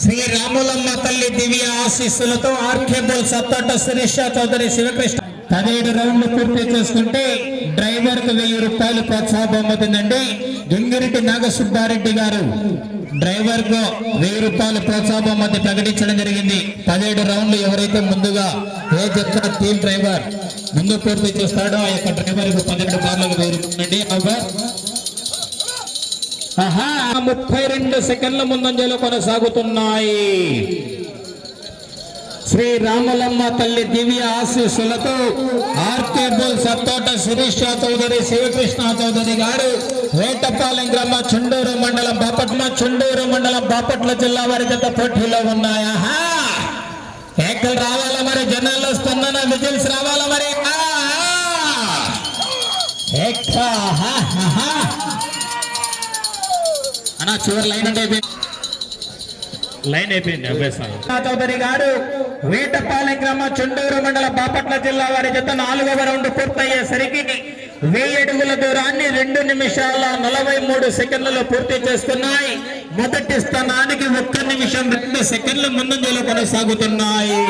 శ్రీ రాములమ్మ తల్లి దివ్య ఆశీస్సులతో ఆర్కేబుల్ సత్తట శిరీష చౌదరి శివకృష్ణ. పదిహేడు రౌండ్లు పూర్తి చేసుకుంటే డ్రైవర్కు వెయ్యి రూపాయలు ప్రోత్సాహం పొందుతుందండి గంగిరెడ్డి నాగసుబ్బారెడ్డి గారు డ్రైవర్కు వెయ్యి రూపాయలు ప్రోత్సాహం మధ్య ప్రకటించడం జరిగింది. పదిహేడు రౌండ్లు ఎవరైతే ముందుగా ఏ జట్ల టీం డ్రైవర్ ముందు పూర్తి చేస్తాడో ఆ యొక్క డ్రైవర్కు పన్నెండు బార్లకు వెయ్యి రూపాయలు ఆహా. ముప్పై రెండు సెకండ్ల ముందంజలో కొనసాగుతున్నాయి. శ్రీ రామలమ్మ తల్లి దివ్య ఆశీస్సులతో ఆర్కేబుల్ సత్తోట శిరీష చౌదరి శివకృష్ణ చౌదరి గారు వేటపాలెం గ్రామ చుండూరు మండలం బాపట్ల చుండూరు మండలం బాపట్ల జిల్లా వారి జత పోటీలో ఉన్నాయా. ఆహా! ఏకలు రావాలా మరి? జనాలు వస్తున్నా విజిల్స్ రావాలా మరి? ఏక, అన్నా చివరి లైన్ అంటే అయిపోయింది. లైన్ అయిపోయింది చౌదరి గారు వేటపాలెం గ్రామ చుండూరు మండల బాపట్ల జిల్లా వారి జత నాలుగవ రౌండ్ పూర్తయ్యేసరికి వెయ్యి అడుగుల దూరాన్ని రెండు నిమిషాల నలభై మూడు సెకండ్లలో పూర్తి చేసుకున్నాయి మొదటి స్థానానికి ఒక్క నిమిషం రెండు సెకండ్ల ముందంజలో కొనసాగుతున్నాయి.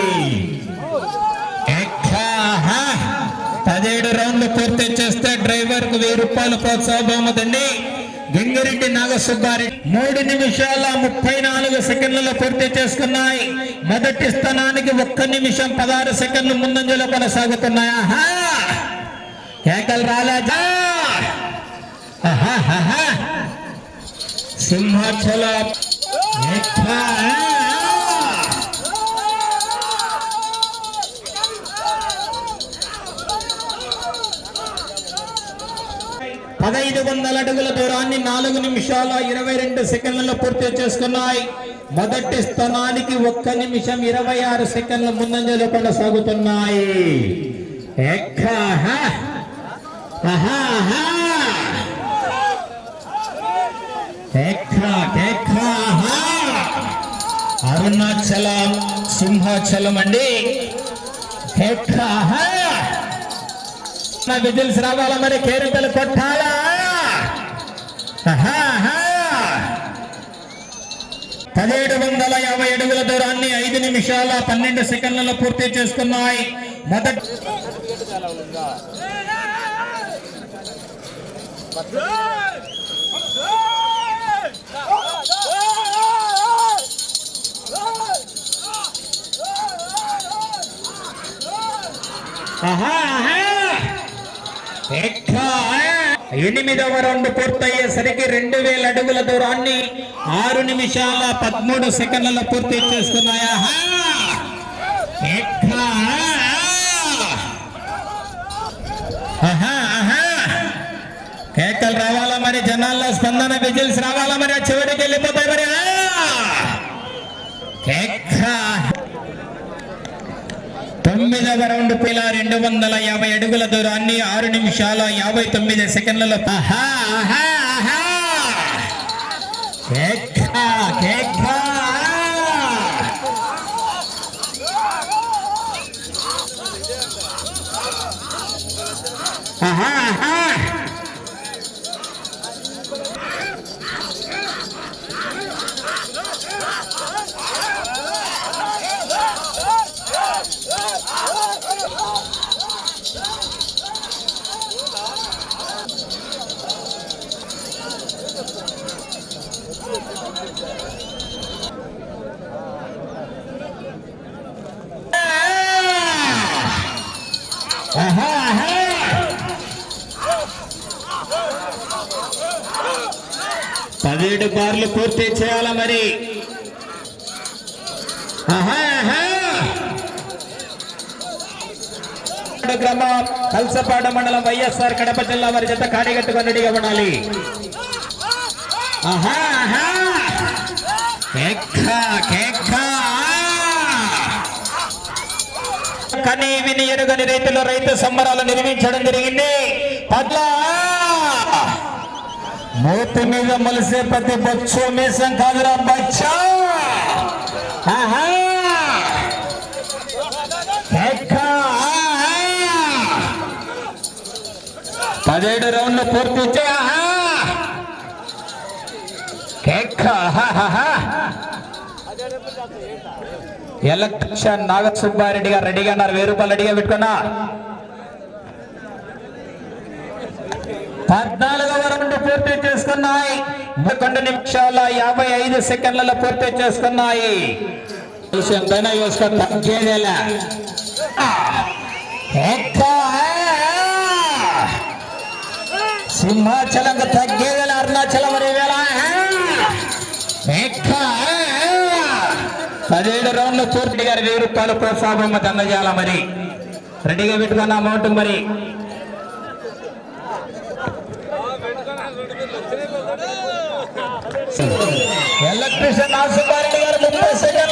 పదిహేడు రౌండ్లు పూర్తి చేస్తే డ్రైవర్కు వెయ్యి రూపాయలు ప్రోత్సాహం బహుమతండి గంగిరెడ్డి నాగసుబ్బారెడ్డి మూడు నిమిషాల ముప్పై నాలుగు సెకండ్లలో పూర్తి చేసుకున్నాయి. మొదటి స్థానానికి ఒక్క నిమిషం పదహారు సెకండ్లు ముందంజలో కొనసాగుతున్నాయి. ఆహా! ఏకల్ రాలేదా? సింహాచలం. పదహైదు పదైదు వందల అడుగుల దూరాన్ని నాలుగు నిమిషాల ఇరవై రెండు సెకండ్లలో పూర్తి చేసుకున్నాయి. మొదటి స్థానానికి ఒక్క నిమిషం ఇరవై ఆరు సెకండ్ల ముందంజలో కొనసాగుతున్నాయి. సాగుతున్నాయి అరుణాచలం సింహాచలం అండి. విజిల్స్ రావాలా మరి? కేరింతలు కొట్టాలా? పదిహేడు వందల యాభై అడుగుల దూరాన్ని ఐదు నిమిషాల పన్నెండు సెకండ్లలో పూర్తి చేసుకున్నాయి మొదటి ఆహా ఎక్కా. ఎనిమిదవ రౌండ్ పూర్తయ్యేసరికి రెండు వేల అడుగుల దూరాన్ని ఆరు నిమిషాల పదమూడు సెకండ్లలో పూర్తి చేస్తున్నాయా కేకలు రావాలా మరి? జనాల్లో స్పందన విజిల్స్ రావాలా మరి? చివరికి వెళ్ళిపోతాయి మరి ఆ! కేక తొమ్మిదవ రౌండ్ పిల్ల రెండు వందల యాభై అడుగుల దూరాన్ని ఆరు నిమిషాల యాభై తొమ్మిది సెకండ్లలో ఆహా, ఆహా, పదిహేడు బార్లు పూర్తి చేయాల మరి? గ్రామం కల్సపాడు మండలం వైఎస్ఆర్ కడప జిల్లా వారి జత కాడిగట్టుకొని రెడీగా ఉండాలి. కనీ విని ఎరుగని రైతులు రైతు సంబరాలు నిర్మించడం జరిగింది. పట్ల మూతి మీద మలిసే ప్రతి బొచ్చు మీసం కాదురా బచ్చా! పదిహేడు రౌండ్లు పూర్తి చే- హా, హా, హా. ఎలక్ట్రిషియన్ నాగ సుబ్బారెడ్డి గారు రెడీగా ఉన్నారు. వెయ్యి రూపాయలు రెడీగా పెట్టుకున్నా. పద్నాలుగవ రౌండ్ పూర్తి చేసుకున్నాయి. పదకొండు నిమిషాల యాభై ఐదు సెకండ్లలో పూర్తి చేసుకున్నాయి. ఎంతైనా చూసుకొని తగ్గేదేలా ఆ. సింహాచలం తగ్గేదేలా అరుణాచలం మరి వేళ. పదిహేడు రౌండ్లు పూర్తి గారి వెయ్యి రూపాయలు ప్రోత్సాహం అందజేయాల మరి. రెడీగా పెట్టుకున్న అమౌంట్ మరి. ఎలక్ట్రిషియన్ నాగసుబ్బారెడ్డి గారు ముప్పై సెకండ్లు